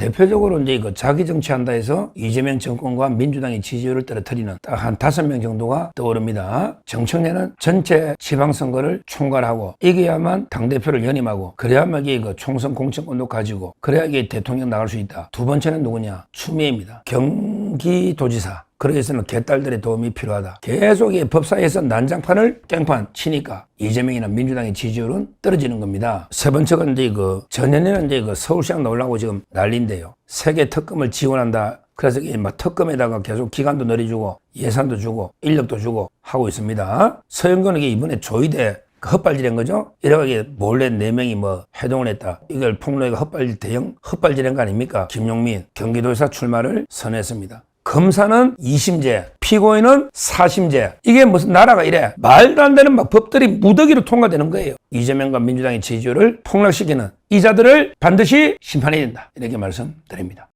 대표적으로 이제 그 자기 정치한다 해서 이재명 정권과 민주당의 지지율을 떨어뜨리는 딱 한 다섯 명 정도가 떠오릅니다. 정청래는 전체 지방선거를 총괄하고 이겨야만 당대표를 연임하고 그래야만 그 총선 공천권도 가지고 그래야 이게 대통령 나갈 수 있다. 두 번째는 누구냐? 추미애입니다. 경기도지사. 그러기위해서는 개딸들의 도움이 필요하다. 계속 이 법사위에서 난장판을 깽판 치니까 이재명이나 민주당의 지지율은 떨어지는 겁니다. 세 번째가 이제 그 전년에는 이제 그 서울시장 나오려고 지금 난리인데요. 세계 특검을 지원한다. 그래서 이막 특검에다가 계속 기간도 늘려주고 예산도 주고 인력도 주고 하고 있습니다. 서영건에게 이번에 조의대 그 헛발질한 거죠? 이렇게 몰래 네 명이 뭐 해동을 했다. 이걸 폭로해가 헛발질 대형 헛발질한 거 아닙니까? 김용민 경기도지사 출마를 선했습니다. 검사는 2심제, 피고인은 4심제. 이게 무슨 나라가 이래? 말도 안 되는 막 법들이 무더기로 통과되는 거예요. 이재명과 민주당의 지지율을 폭락시키는 이자들을 반드시 심판해야 된다. 이렇게 말씀드립니다.